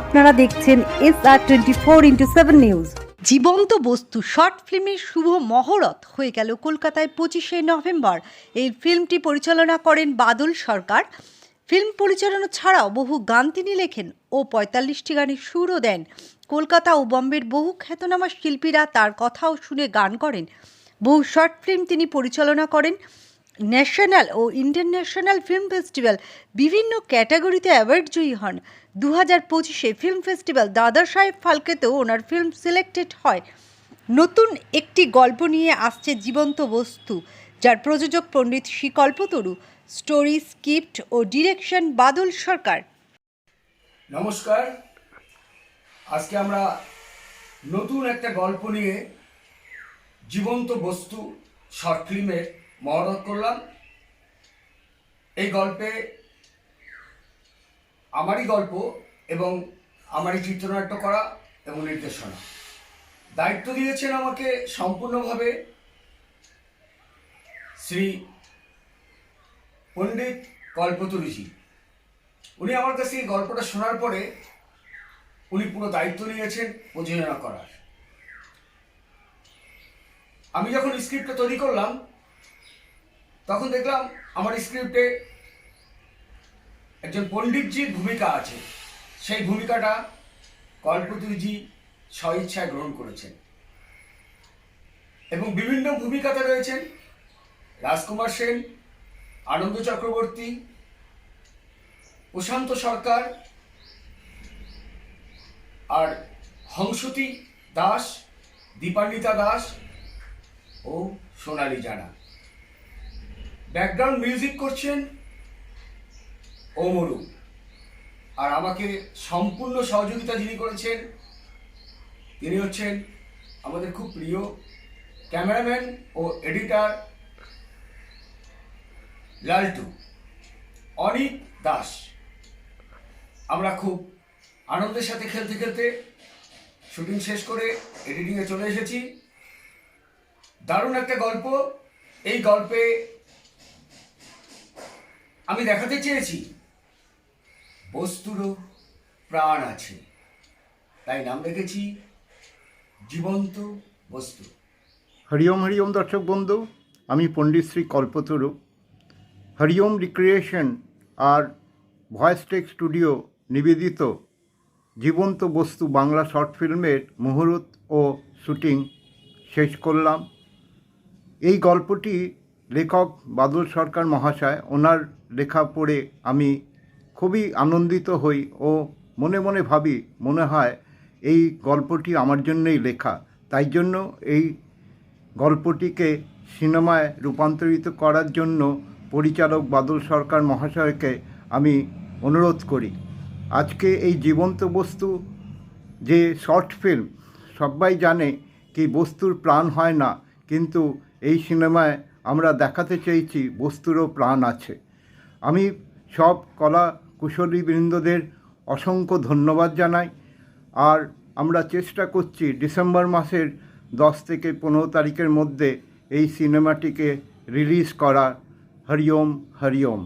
আপনারা দেখছেন S R twenty four into seven news জীবন্ত বস্তু, শর্ট ফিল্মের শুভ মহরত হয়ে গেল কলকাতায় পঁচিশে নভেম্বর। এই ফিল্মটি পরিচালনা করেন বাদল সরকার। ফিল্ম পরিচালনা ছাড়াও বহু গান তিনি লেখেন ও পঁয়তাল্লিশটি গানের সুরও দেন। কলকাতা ও বম্বের বহু খ্যাতনামা শিল্পীরা তার কথাও শুনে গান করেন। বহু শর্ট ফিল্ম তিনি পরিচালনা করেন। ন্যাশনাল ও ইন্টারন্যাশনাল ফিল্ম ফেস্টিভ্যাল বিভিন্ন ক্যাটাগরিতে অ্যাওয়ার্ড জয়ী হন। দু হাজার পঁচিশে ফিল্ম ফেস্টিভ্যাল দাদা সাহেব ফালকেতেও ওনার ফিল্ম সিলেক্টেড হয়। নতুন একটি গল্প নিয়ে আসছে জীবন্ত বস্তু, যার প্রযোজক পণ্ডিত শ্রীকল্পতরু স্টোরি, স্ক্রিপ্ট ও ডিরেকশন বাদল সরকার। নমস্কার। আজকে আমরা নতুন একটা গল্প নিয়ে জীবন্ত বস্তু শর্ট ফিল্মের মহরত করলাম। এই গল্পে আমারই গল্প এবং আমারই চিত্রনাট্য করা এবং নির্দেশনা। দায়িত্ব দিয়েছেন আমাকে সম্পূর্ণভাবে শ্রী পণ্ডিত কল্পতরুজি। উনি আমার কাছে এই গল্পটা শোনার পরে উনি পুরো দায়িত্ব নিয়েছেন প্রযোজনা করার। আমি যখন স্ক্রিপ্টটা তৈরি করলাম তখন দেখলাম আমার স্ক্রিপ্টে একজন পণ্ডিতজির ভূমিকা আছে। সেই ভূমিকাটা কল্পতরুজি স্বইচ্ছায় গ্রহণ করেছেন। এবং বিভিন্ন ভূমিকাতে রয়েছেন রাজকুমার সেন, আনন্দ চক্রবর্তী, প্রশান্ত সরকার আর হংসতী দাস, দীপান্বিতা দাস ও সোনালী জানা। ব্যাকগ্রাউন্ড মিউজিক করছেন ওমরু। আর আমাকে সম্পূর্ণ সহযোগিতা যিনি করেছেন, তিনি হচ্ছেন আমাদের খুব প্রিয় ক্যামেরাম্যান ও এডিটার লালটু, অনিক দাস। আমরা খুব আনন্দের সাথে খেলতে খেলতে শুটিং শেষ করে এডিটিংয়ে চলে এসেছি। দারুণ একটা গল্প। এই গল্পে আমি দেখাতে চেয়েছি। বস্তুরও প্রাণ আছে। তাই নাম রেখেছি জীবন্ত বস্তু। হরিওম হরিওম দর্শক বন্ধু, আমি পণ্ডিত শ্রী কল্পতরু। হরিওম রিক্রিয়েশন আর ভয়েস টেক স্টুডিও নিবেদিত জীবন্ত বস্তু বাংলা শর্ট ফিল্মের মুহূর্ত ও শুটিং শেষ করলাম। এই গল্পটি লেখক বাদল সরকার মহাশয়, ওনার লেখা পড়ে আমি খুবই আনন্দিত হই ও মনে মনে ভাবি, মনে হয় এই গল্পটি আমার জন্যই লেখা। তাই জন্য এই গল্পটিকে সিনেমায় রূপান্তরিত করার জন্য পরিচালক বাদল সরকার মহাশয়কে আমি অনুরোধ করি। আজকে এই জীবন্ত বস্তু, যে শর্ট ফিল্ম, সবাই জানে কি বস্তুর প্রাণ হয় না, কিন্তু এই সিনেমায় আমরা দেখাতে চেয়েছি, বস্তুরও প্রাণ আছে। আমি সব কলা কুশলী বৃন্দদের অসংখ্য ধন্যবাদ জানাই। আর আমরা চেষ্টা করছি ডিসেম্বর মাসের দশ থেকে পনেরো তারিখের মধ্যে এই সিনেমাটিকে রিলিজ করার হরিওম হরিওম।